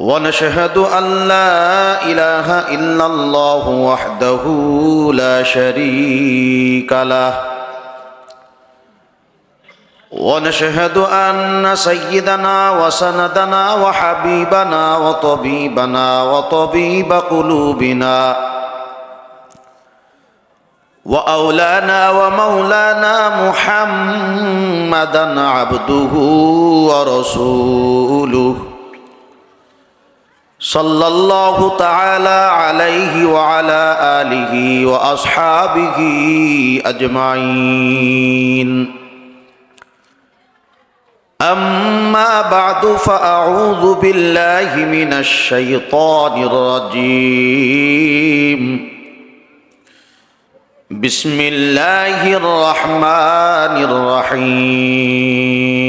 ونشهد أن لا إله إلا الله وحده لا شريك له. ونشهد أن سيدنا وسندنا وحبيبنا وطبيبنا وطبيب قلوبنا وأولانا ومولانا محمدا عبده ورسوله. صلى الله تعالى عليه وعلى اله واصحابه اجمعين اما بعد فاعوذ بالله من الشيطان الرجيم بسم الله الرحمن الرحيم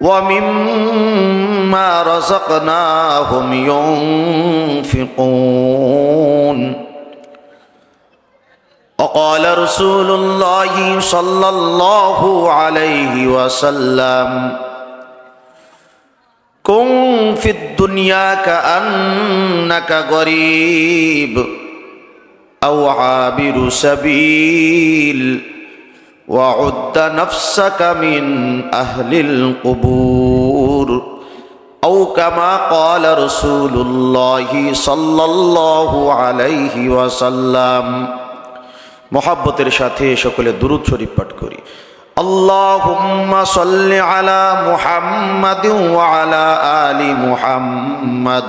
ومما رزقناهم ينفقون وقال رسول الله صلى الله عليه وسلم كن في الدنيا كأنك غريب أو عابر سبيل وعد نفسك من أهل القبور أو كما قال رسول الله صلى الله عليه وسلم মহাব্বতের সাথে সকলে দুরুদ শরীফ পাঠ করি اللهم صل على محمد وعلى آل محمد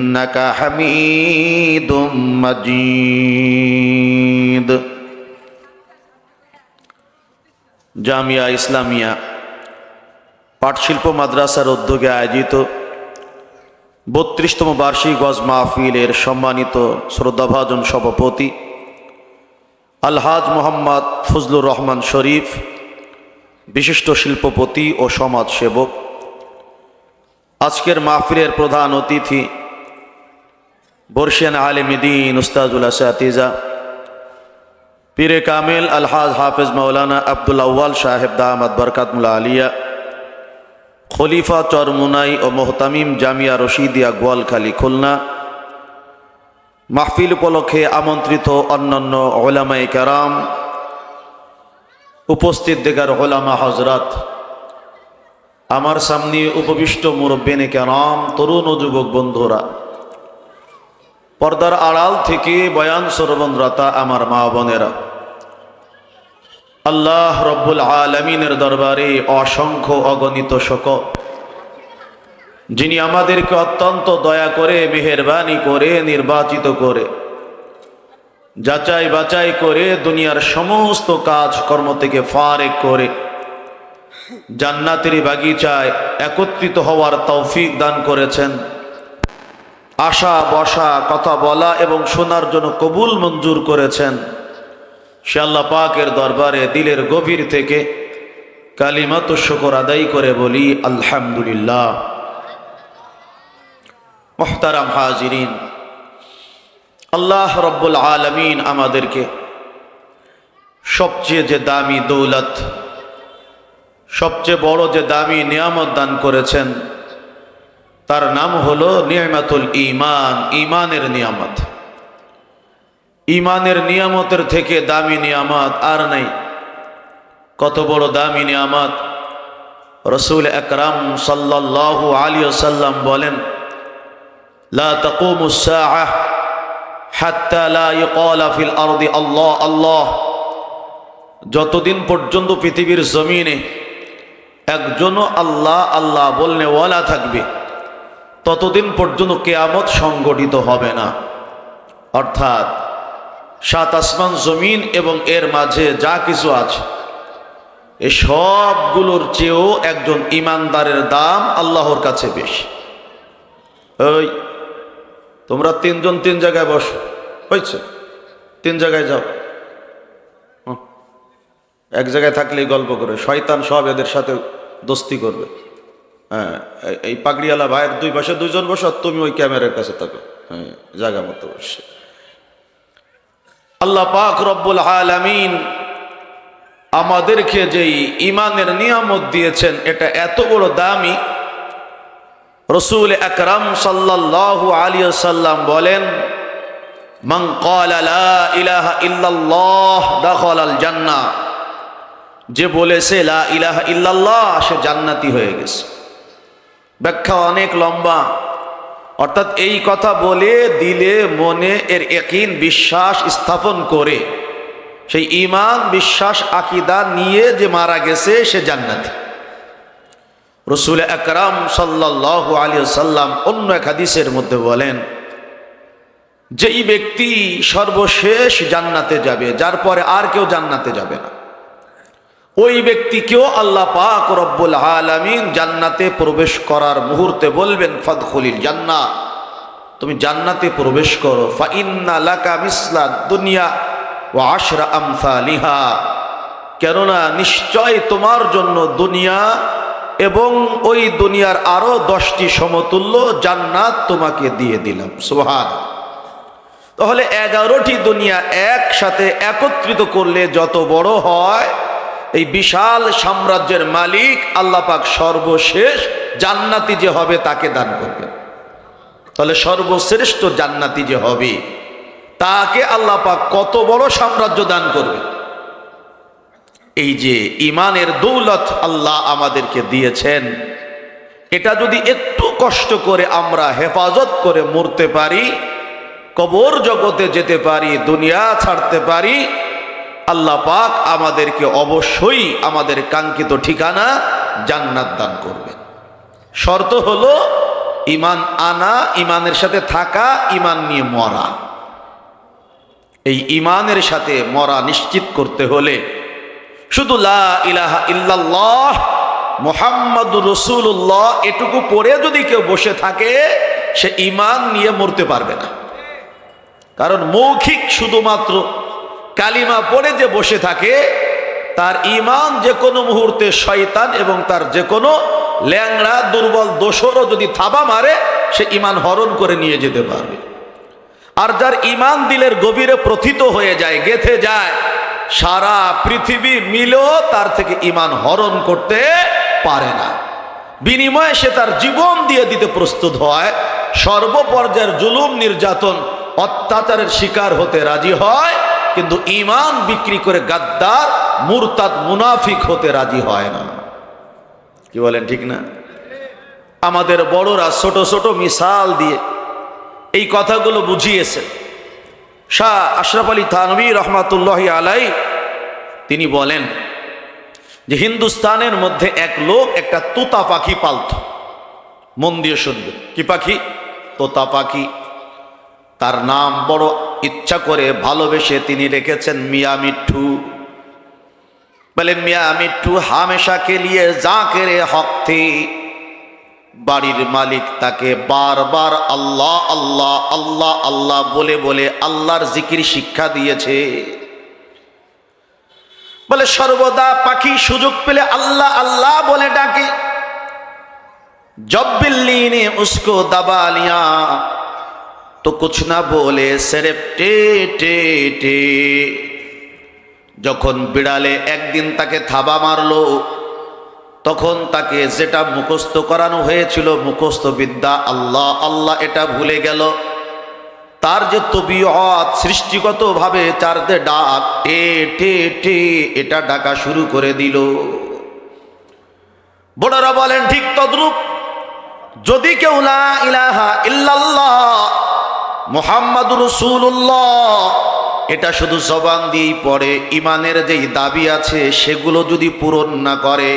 ইন্নাকা হামিদুম মাজিদ। জামিয়া ইসলামিয়া পাটশিল্প মাদ্রাসার উদ্যোগে আয়োজিত বত্রিশতম বার্ষিক গজ মাহফিলের সম্মানিত শ্রদ্ধাভাজন সভাপতি আলহাজ মোহাম্মদ ফজলুর রহমান শরীফ, বিশিষ্ট শিল্পপতি ও সমাজ সেবক আজকের মাহফিলের প্রধান অতিথি বর্ষিয়ান আলিমিদ্দিন উস্তাজুল আসাতিজা। পীরে কামেল, আলহাজ হাফেজ মৌলানা আবদুল আউ্য়াল সাহেব দাহমদ বরকাতমুল্লা আলিয়া। খলিফা চরমুনাই ও মোহতামিম জামিয়া রশিদিয়া গোয়ালখালী খুলনা। মাহফিল উপলক্ষে আমন্ত্রিত অন্যান্য ওলামাই কারাম। উপস্থিত দেগার ওলামা হজরত আমার সামনে উপবিষ্ট মুরব্বেনে কেরাম, তরুণ ও যুবক বন্ধুরা। পর্দার আড়াল থেকে বয়ান সরবন্দ্রতা আমার মা বোনেরা। আল্লাহ রব্বুল আলমিনের দরবারে অসংখ্য অগণিত শক যিনি আমাদেরকে অত্যন্ত দয়া করে, মেহরবানি করে, নির্বাচিত করে, যাচাই বাচাই করে, দুনিয়ার সমস্ত কাজ কর্ম থেকে ফারেক করে, জান্নাতের বাগিচায় একত্রিত হওয়ার তৌফিক দান করেছেন। আশা, বসা, কথা বলা এবং শোনার জন্য কবুল মঞ্জুর করেছেন। সে আল্লাহ পাকের দরবারে দিলের গভীর থেকে কালিমাত শকর আদায় করে বলি, আলহামদুলিল্লাহ। মোহতারাম হাজিরিন, আল্লাহ রব্বুল আলমিন আমাদেরকে সবচেয়ে যে দামি দৌলত, সবচেয়ে বড় যে দামি নিয়ামত দান করেছেন তার নাম হলো নিয়ামাতুল ইমান ইমানের নিয়ামত। ইমানের নিয়ামতের থেকে দামি নিয়ামত আর নাই। কত বড় দামি নিয়ামত? রসুল একরাম সাল্লাল্লাহু আলী সাল্লাম বলেন, লা আল্লাহ আল্লাহ। যতদিন পর্যন্ত পৃথিবীর জমিনে একজনও আল্লাহ আল্লাহ বলনেওয়ালা থাকবে ততদিন পর্যন্ত কেয়ামত সংগঠিত হবে না। অর্থাৎ সাত আসমান জমিন এবং এর মাঝে যা কিছু আছে, এ সবগুলোর চেয়েও একজন ইমানদারের দাম আল্লাহর কাছে বেশি। ওই তোমরা তিনজন তিন জায়গায় বসো। হয়েছে? তিন জায়গায় যাও। এক জায়গায় থাকলেই গল্প করে। শয়তান সব এদের সাথে দোস্তি করবে। হ্যাঁ এই- পাগড়িওয়ালা ভাইয়ের দুই পাশে দুইজন বসো তুমি ওই ক্যামেরার কাছে থাকো। হ্যাঁ জায়গা মতো বসে। আল্লাহ পাক রব্বুল আলামিন আমাদেরকে যেই ইমানের নিয়ামত দিয়েছেন, এটা এত বড় দামি। রসুল আকরাম সাল্লাল্লাহু আলিয়া সাল্লাম বলেন দাখালাল জান্নাহ। যে বলেছে, লা ইলাহা ইল্লাল্লাহ, সে জান্নাতি হয়ে গেছে। ব্যাখ্যা অনেক লম্বা। অর্থাৎ এই কথা বলে, দিলে মনে এর একিন বিশ্বাস স্থাপন করে। সেই ইমান বিশ্বাস, আকিদা নিয়ে যে মারা গেছে, সে জান্নাতি। রসুল আকরাম সাল্লাহ আলী সাল্লাম অন্য এক হাদিসের মধ্যে বলেন, যেই ব্যক্তি সর্বশেষ জান্নাতে যাবে, যার পরে আর কেউ জান্নাতে যাবে না। ওই ব্যক্তিকেও আল্লাহ পাক রব্বুল আলামিন জান্নাতে প্রবেশ করার মুহূর্তে বলবেন, ফদখলিল জান্না তুমি জান্নাতে প্রবেশ করো। ফাইন্না লাকা দুনিয়া ও আশরা আমসা লিহা কেননা নিশ্চয় তোমার জন্য দুনিয়া এবং ওই দুনিয়ার আরও দশটি সমতুল্য জান্নাত তোমাকে দিয়ে দিলাম। সোহান তাহলে এগারোটি দুনিয়া একসাথে একত্রিত করলে যত বড় হয় এই বিশাল সাম্রাজ্যের মালিক আল্লাহ পাক সর্বশেষ জান্নাতি যে হবে তাকে দান করবেন। তাহলে সর্বশ্রেষ্ঠ জান্নাতি যে হবে, তাকে আল্লাহ পাক কত বড় সাম্রাজ্য দান করবে এই যে ইমানের দৌলত আল্লাহ আমাদেরকে দিয়েছেন, এটা যদি একটু কষ্ট করে আমরা হেফাজত করে মরতে পারি, কবর জগতে যেতে পারি, দুনিয়া ছাড়তে পারি আল্লাহ পাক আমাদেরকে অবশ্যই আমাদের কাঙ্ক্ষিত ঠিকানা জান্নাত দান করবেন। শর্ত হলো ইমান আনা ইমানের সাথে থাকা ইমান নিয়ে মরা। এই ইমানের সাথে মরা নিশ্চিত করতে হলে শুধু লা মোহাম্মদ রসুল্লাহ এটুকু পড়ে যদি কেউ বসে থাকে, সে ইমান নিয়ে মরতে পারবে না। কারণ মৌখিক শুধুমাত্র কালিমা পড়ে যে বসে থাকে, তার ইমান যে কোনো মুহূর্তে শয়তান এবং তার যে কোনো ল্যাংড়া, দুর্বল দোষরও যদি থাবা মারে, সে ইমান হরণ করে নিয়ে যেতে পারবে। আর যার ইমান দিলের গভীরে প্রথিত হয়ে যায়, গেথে যায়, সারা পৃথিবী মিলেও তার থেকে ইমান হরণ করতে পারে না। বিনিময়ে সে তার জীবন দিয়ে দিতে প্রস্তুত হয়, সর্বপর্যায়ের জুলুম, নির্যাতন, অত্যাচারের শিকার হতে রাজি হয় কিন্তু ইমান বিক্রি করে গাদ্দার, মুরতাদ, মুনাফিক হতে রাজি হয় না। কি বলেন, ঠিক না? আমাদের বড়রা ছোট ছোট মিসাল দিয়ে এই কথাগুলো বুঝিয়েছে। শাহ আশরাফ আলী থানবী রহমাতুল্লাহ আলাই, তিনি বলেন যে হিন্দুস্তানের মধ্যে এক লোক একটা তোতা পাখি পালত। মন দিয়ে শুনবে কি পাখি? তোতা পাখি। তার নাম বড় ইচ্ছা করে ভালোবেসে তিনি রেখেছেন মিয়া মিঠু। বলে, মিয়া মিঠু হামেশাকে নিয়ে যা কেড়ে হকথে বাড়ির মালিক তাকে বারবার আল্লাহ আল্লাহ আল্লাহ আল্লাহ বলে বলে আল্লাহর জিকির শিক্ষা দিয়েছে। বলে, সর্বদা পাখি সুযোগ পেলে আল্লাহ আল্লাহ বলে ডাকে। জব্বিল্লিনে উস্কো দাবালিয়া। तो कुछ ना बोले सिर्फ टे टे टे যখন বিড়ালে একদিন তাকে থাবা মারলো তখন তাকে যেটা মুখস্থ করানো হয়েছিল মুখস্থ বিদ্যা আল্লাহ আল্লাহ এটা ভুলে গেল তার যে তবিয়ত সৃষ্টিগতভাবে চার যে ডাক টে টে টে এটা ডাকা শুরু করে দিল বড়রা বলেন ঠিক তদ্রূপ যদি কেউ লা ইলাহা ইল্লাল্লাহ মোহাম্মদ রসুল্লাহ এটা শুধু জবান দিয়েই পড়ে ইমানের যেই দাবি আছে সেগুলো যদি পূরণ না করে,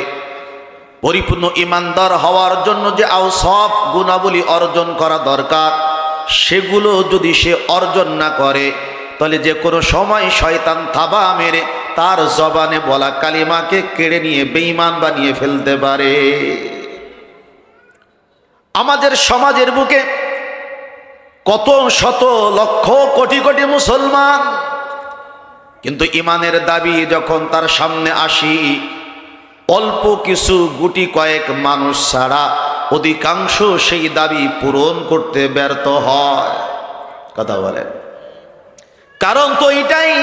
পরিপূর্ণ ইমানদার হওয়ার জন্য যে আও সব গুণাবলী অর্জন করা দরকার, সেগুলো যদি সে অর্জন না করে, তাহলে যে কোনো সময় শয়তান থাবা মেরে তার জবানে বলা কালিমাকে কেড়ে নিয়ে বেঈমান বানিয়ে ফেলতে পারে। আমাদের সমাজের বুকে কত শত লক্ষ কোটি কোটি মুসলমান। কিন্তু ইমানের দাবি যখন তার সামনে আসি, অল্প কিছু গুটি কয়েক মানুষ ছাড়া অধিকাংশ সেই দাবি পূরণ করতে ব্যর্থ হয়। কথা বলেন। কারণ তো এটাই,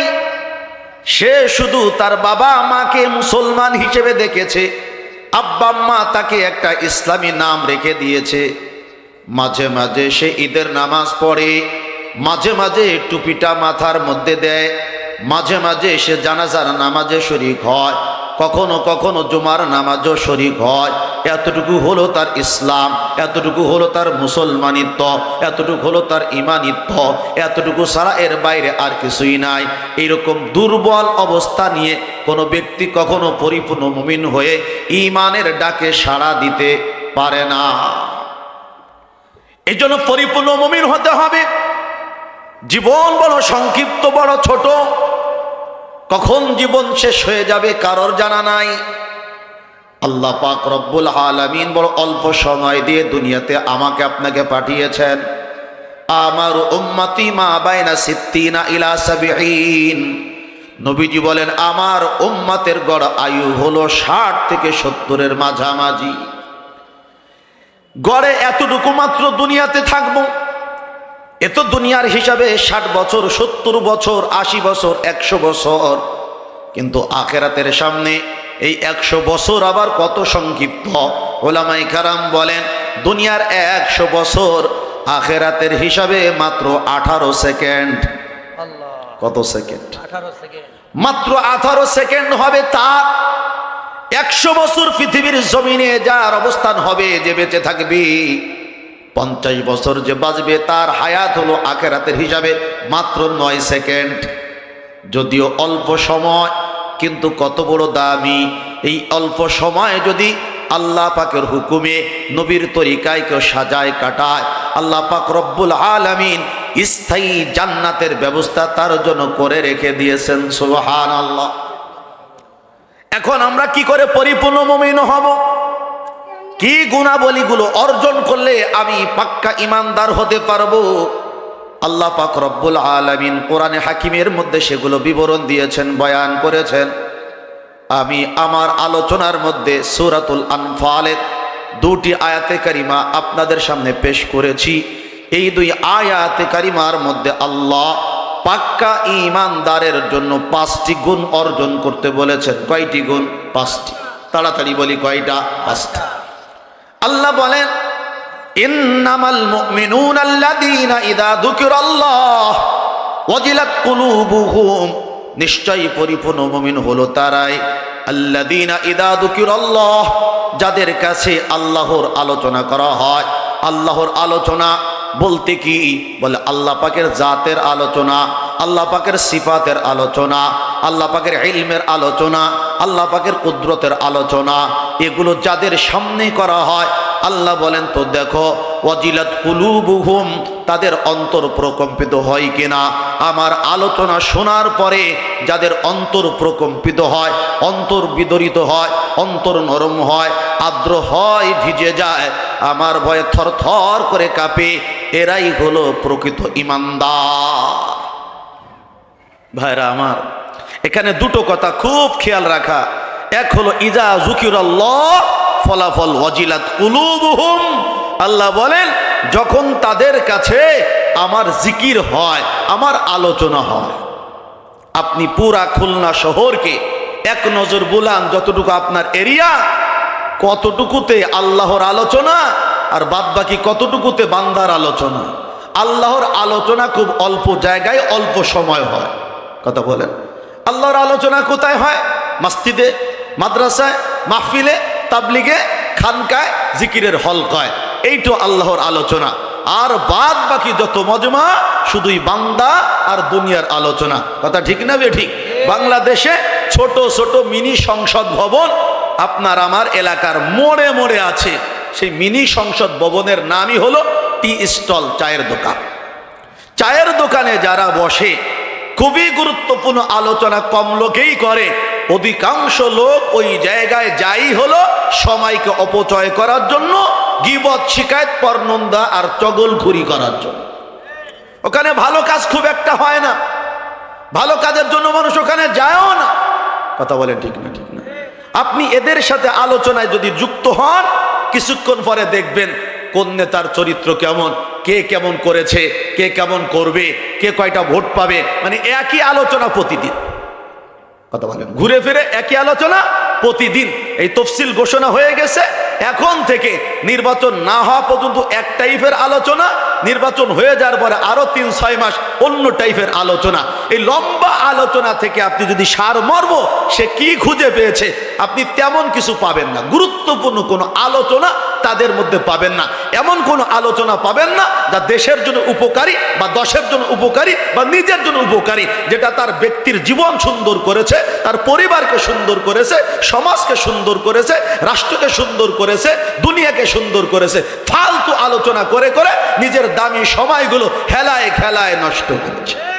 সে শুধু তার বাবা মাকে মুসলমান হিসেবে দেখেছে, আব্বা আম্মা তাকে একটা ইসলামী নাম রেখে দিয়েছে। মাঝে মাঝে সে ঈদের নামাজ পড়ে, মাঝে মাঝে টুপিটা মাথার মধ্যে দেয়, মাঝে মাঝে সে জানাজার নামাজে শরিক হয়, কখনো কখনো জুমার নামাজও শরিক হয়। এতটুকু হলো তার ইসলাম, এতটুকু হলো তার মুসলমানিত্ব, এতটুকু হলো তার ইমানিত্ব এতটুকু সারা এর বাইরে আর কিছুই নাই। এরকম দুর্বল অবস্থা নিয়ে কোনো ব্যক্তি কখনো পরিপূর্ণ মুমিন হয়ে ইমানের ডাকে সাড়া দিতে পারে না। এই জন্য পরিপূর্ণ মুমিন হতে হবে। জীবন বড় সংক্ষিপ্ত, বড় ছোট। কখন জীবন শেষ হয়ে যাবে কারোর জানা নাই। আল্লাহ পাক রব্বুল আলামিন বড় অল্প সময় দিয়ে দুনিয়াতে আমাকে আপনাকে পাঠিয়েছেন। আমার উম্মতি মা বাইনা সিদ্দিনা ইলা সাবিঈন। নবীজি বলেন, আমার উম্মাতের গড় আয়ু হলো ষাট থেকে সত্তরের মাঝামাঝি। গড়ে এতটুকু মাত্র দুনিয়াতে থাকব। এত দুনিয়ার হিসাবে ষাট বছর সত্তর বছর আশি বছর একশো বছর। কিন্তু আখেরাতের সামনে এই একশো বছর আবার কত সংক্ষিপ্ত? ওলামাই কারাম বলেন দুনিয়ার একশো বছর আখেরাতের হিসাবে মাত্র আঠারো সেকেন্ড। কত সেকেন্ড? মাত্র আঠারো সেকেন্ড হবে তার একশো বছর পৃথিবীর জমিনে যার অবস্থান হবে যে বেঁচে থাকবি, পঞ্চাশ বছর যে বাঁচবে, তার হায়াত হলো আখেরাতের হিসাবে মাত্র নয় সেকেন্ড। যদিও অল্প সময়, কিন্তু কত বড় দামি। এই অল্প সময় যদি আল্লাহ পাকের হুকুমে নবীর তরিকায় কেউ সাজায়, কাটায়, আল্লাহ পাক রব্বুল আলামিন স্থায়ী জান্নাতের ব্যবস্থা তার জন্য করে রেখে দিয়েছেন সুবহান আল্লাহ এখন আমরা কি করে পরিপূর্ণ মমিন হব? কি গুণাবলীগুলো অর্জন করলে আমি পাক্কা ইমানদার হতে পারব? আল্লাহ পাক রব্বুল আলামিন কোরআনে হাকিমের মধ্যে সেগুলো বিবরণ দিয়েছেন, বয়ান করেছেন। আমি আমার আলোচনার মধ্যে সুরাতুল আনফালের দুটি আয়াতে কারিমা আপনাদের সামনে পেশ করেছি। এই দুই আয়াতে কারিমার মধ্যে আল্লাহ পাক্কা ইমানদারের জন্য পাঁচটি গুণ অর্জন করতে বলেছেন। কয়টি গুণ? পাঁচটি। তাড়াতাড়ি বলি কয়টা? পাঁচটা। আল্লাহ বলেন, ইন্নামাল মুমিনুন আল্লাযীনা ইযা যুকিরাল্লাহ ওয়াজিলাত কুলুবুহুম। নিশ্চয়ই পরিপূর্ণ মুমিন হলো তারাই। আল্লাযীনা ইযা যুকিরাল্লাহ, যাদের কাছে আল্লাহর আলোচনা করা হয়। আল্লাহর আলোচনা বলতে কি? বলে, আল্লাহ পাকের জাতের আলোচনা, আল্লাহ পাকের সিফাতের আলোচনা, আল্লাহ পাকের ইলমের আলোচনা, আল্লাহ পাকের কুদরতের আলোচনা, এগুলো যাদের সামনে করা হয়, আল্লাহ বলেন, তো দেখো, ওয়াজিলাত কুলুবুহুম, তাদের অন্তর প্রকম্পিত হয় কিনা? আমার আলোচনা শোনার পরে যাদের অন্তর প্রকম্পিত হয়, অন্তর বিদরিত হয়, অন্তর নরম হয়, আর্দ্র হয়, ভিজে যায়, আমার ভয়ে থর থর করে কাঁপে এরাই হলো প্রকৃত ইমানদার। ভাইরা আমার, এখানে দুটো কথা খুব খেয়াল রাখা। এক হলো, ইজা জুকির ফলাফল ওয়াজিলাত কুলুবুহুম আল্লাহ বলেন, যখন তাদের কাছে আমার জিকির হয়, আমার আলোচনা হয়, আপনি পুরা খুলনা শহরকে এক নজর বুলান যতটুকু আপনার এরিয়া, কতটুকুতে আল্লাহর আলোচনা আর বাদ বাকি কতটুকুতে বান্দার আলোচনা? আল্লাহর আলোচনা খুব অল্প জায়গায় অল্প সময় হয়। কথা বলেন। আল্লাহর আলোচনা কোথায় হয়? মাস্তিদে মাদ্রাসায়, মাহফিলে, তাবলিগে, খানকায়, জিকিরের হলকায়। এইটো আল্লাহর আলোচনা। আর বাদ বাকি যত মজমা, শুধুই বান্দা আর দুনিয়ার আলোচনা। কথা ঠিক না বে ঠিক? বাংলাদেশে ছোট ছোট মিনি সংসদ ভবন আপনার আমার এলাকার মোড়ে মোড়ে আছে। সেই মিনি সংসদ ভবনের নামই হলো টি স্টল চায়ের দোকান। চায়ের দোকানে যারা বসে, খুবই গুরুত্বপূর্ণ আলোচনা কম লোকেই করে। অধিকাংশ লোক ওই জায়গায় যাই হলো সময়কে অপচয় করার জন্য, গিবত, শিকায়ত, পরনন্দা আর চগলখুরি করার জন্য। ওখানে ভালো কাজ খুব একটা হয় না। ভালো কাজের জন্য মানুষ ওখানে যায়ও না। কথা বলেন ঠিক না ঠিক না। আপনি এদের সাথে আলোচনায় যদি যুক্ত হন কিছুক্ষণ পরে দেখবেন কোন নেতার চরিত্র কেমন, কে কেমন করেছে, কে কেমন করবে, কে কয়টা ভোট পাবে মানে একই আলোচনা প্রতিদিন। কথা বলেন। ঘুরে ফিরে একই আলোচনা প্রতিদিন এই তফসিল ঘোষণা হয়ে গেছে। এখন থেকে নির্বাচন না হওয়া পর্যন্ত এক টাইপের আলোচনা, নির্বাচন হয়ে যাওয়ার পরে আরও তিন, ছয় মাস অন্য টাইপের আলোচনা। এই লম্বা আলোচনা থেকে আপনি যদি সার মর্ম সে কি খুঁজে পেয়েছে? আপনি তেমন কিছু পাবেন না। গুরুত্বপূর্ণ কোনো আলোচনা তাদের মধ্যে পাবেন না। এমন কোনো আলোচনা পাবেন না যা দেশের জন্য উপকারী বা দশের জন্য উপকারী বা নিজের জন্য উপকারী, যেটা তার ব্যক্তির জীবন সুন্দর করেছে, তার পরিবারকে সুন্দর করেছে সমাজকে সুন্দর করেছে, রাষ্ট্রকে সুন্দর করেছে, দুনিয়াকে সুন্দর করেছে, ফালতু আলোচনা করে করে নিজের দামি সময়গুলো হেলায় খেলায় নষ্ট করেছে।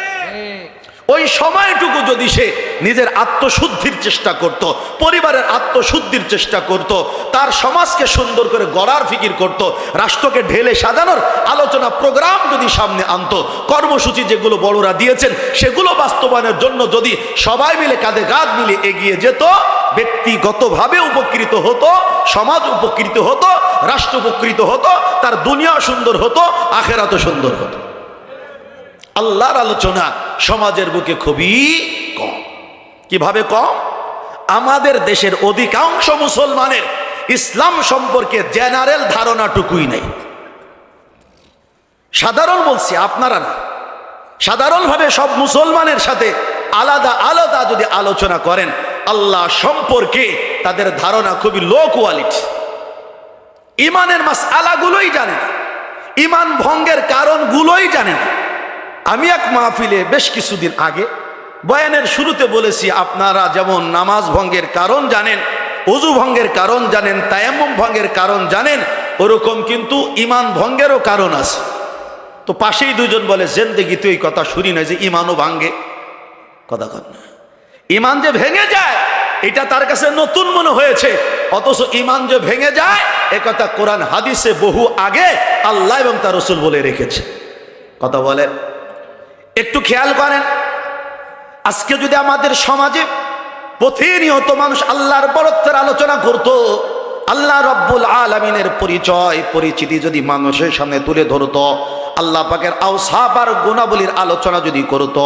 ওই সময়টুকু যদি সে নিজের আত্মশুদ্ধির চেষ্টা করত, পরিবারের আত্মশুদ্ধির চেষ্টা করত, তার সমাজকে সুন্দর করে গড়ার ফিকির করত, রাষ্ট্রকে ঢেলে সাজানোর আলোচনা প্রোগ্রাম যদি সামনে আনতো, কর্মসূচি যেগুলো বড়রা দিয়েছেন, সেগুলো বাস্তবায়নের জন্য যদি সবাই মিলে কাঁধে কাঁধ মিলে এগিয়ে যেত, ব্যক্তিগতভাবে উপকৃত হতো, সমাজ উপকৃত হতো, রাষ্ট্র উপকৃত হতো, তার দুনিয়া সুন্দর হতো, আখেরাতও সুন্দর হতো। আল্লাহর আলোচনা সমাজের বুকে খুবই কম। কীভাবে কম? আমাদের দেশের অধিকাংশ মুসলমানের ইসলাম সম্পর্কে জেনারেল ধারণাটুকুই নেই। সাধারণ বলছি আপনারা না। সাধারণভাবে সব মুসলমানের সাথে আলাদা আলাদা যদি আলোচনা করেন, আল্লাহ সম্পর্কে তাদের ধারণা খুবই লো কোয়ালিটি। ইমানের মাস আলাগুলোই জানেন ইমান ভঙ্গের কারণগুলোই জানেন আমি এক মাহফিলে বেশ কিছুদিন আগে বয়ানের শুরুতে বলেছি, আপনারা যেমন নামাজ ভঙ্গের কারণ জানেন অজু ভঙ্গের কারণ জানেন, তায়াম্মম ভঙ্গের কারণ জানেন, ওরকম কিন্তু ইমান ভঙ্গেরও কারণ আছে। তো পাশেই দুজন বলে, জেন্দেগি, তুই কথা শুনি না যে ইমানও ভাঙ্গে কথা কন না। ইমান যে ভেঙে যায়, এটা তার কাছে নতুন মনে হয়েছে। অথচ ইমান যে ভেঙে যায়, এ কথা কোরআন হাদিসে বহু আগে আল্লাহ এবং তার রসুল বলে রেখেছে। কথা বলেন। একটু খেয়াল করেন। আজকে যদি আমাদের সমাজে প্রতিনিয়ত মানুষ আল্লাহর বরত্বের আলোচনা করত, আল্লাহ রব্বুল আলমিনের পরিচয়, পরিচিতি যদি মানুষের সামনে তুলে ধরত আল্লাহ পাকের আউসাব আর গুণাবলীর আলোচনা যদি করত,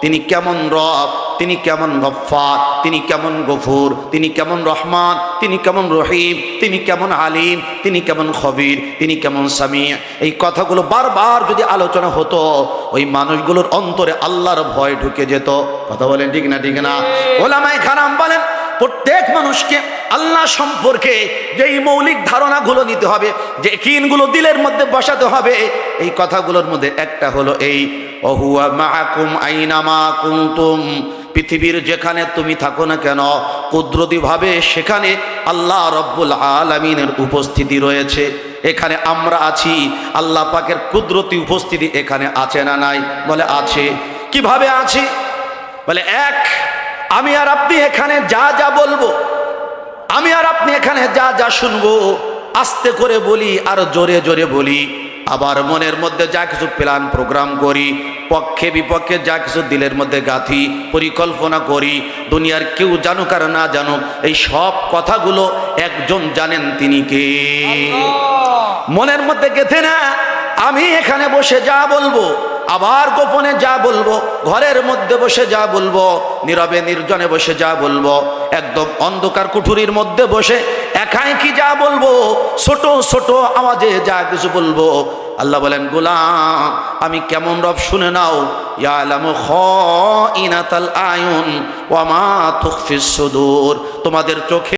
তিনি কেমন রব, তিনি কেমন গফার তিনি কেমন গফুর, তিনি কেমন রহমান, তিনি কেমন রহিম, তিনি কেমন আলিম, তিনি কেমন খবির, তিনি কেমন স্বামী এই কথাগুলো বারবার যদি আলোচনা হতো, ওই মানুষগুলোর অন্তরে আল্লাহর ভয় ঢুকে যেত। কথা বলেন ঠিক না ঠিক না? ওলামাই খারাম বলেন প্রত্যেক মানুষকে আল্লাহ সম্পর্কে যেই মৌলিক ধারণাগুলো নিতে হবে, যে কিনগুলো দিলের মধ্যে বসাতে হবে, এই কথাগুলোর মধ্যে একটা হলো এই, অহুয়া মাহাকুম আইনামা কুন্তুম? পৃথিবীর যেখানে তুমি থাকো না কেন, কুদরতিভাবে সেখানে আল্লাহ রব্বুল আলমিনের উপস্থিতি রয়েছে। এখানে আমরা আছি, আল্লাহ পাকের কুদরতি উপস্থিতি এখানে আছে না নাই? বলে, আছে। কীভাবে আছি? বলে, এক আমি আর আপনি এখানে যা যা বলব আমি আর আপনি এখানে যা যা শুনব আস্তে করে বলি আর জোরে জোরে বলি। আবার মনের মধ্যে যা কিছু প্ল্যান প্রোগ্রাম করি পক্ষে বিপক্ষে যা কিছু দিলের মধ্যে গাঁথি পরিকল্পনা করি দুনিয়ার কেউ জানুক আর না জানুক এই সব কথাগুলো একজন জানেন তিনি কে? মনের মধ্যে গেথে না আমি এখানে বসে যা বলব আবার গোপনে যা বলব, ঘরের মধ্যে বসে যা বলব, নীরবে নির্জনে বসে যা বলব, একদম অন্ধকার কুঠুরির মধ্যে বসে একাই কি যা বলব, ছোট ছোট আওয়াজে যা কিছু বলব। আল্লাহ বলেন, গোলাম, আমি কেমন রব শুনে নাও তোমাদের চোখে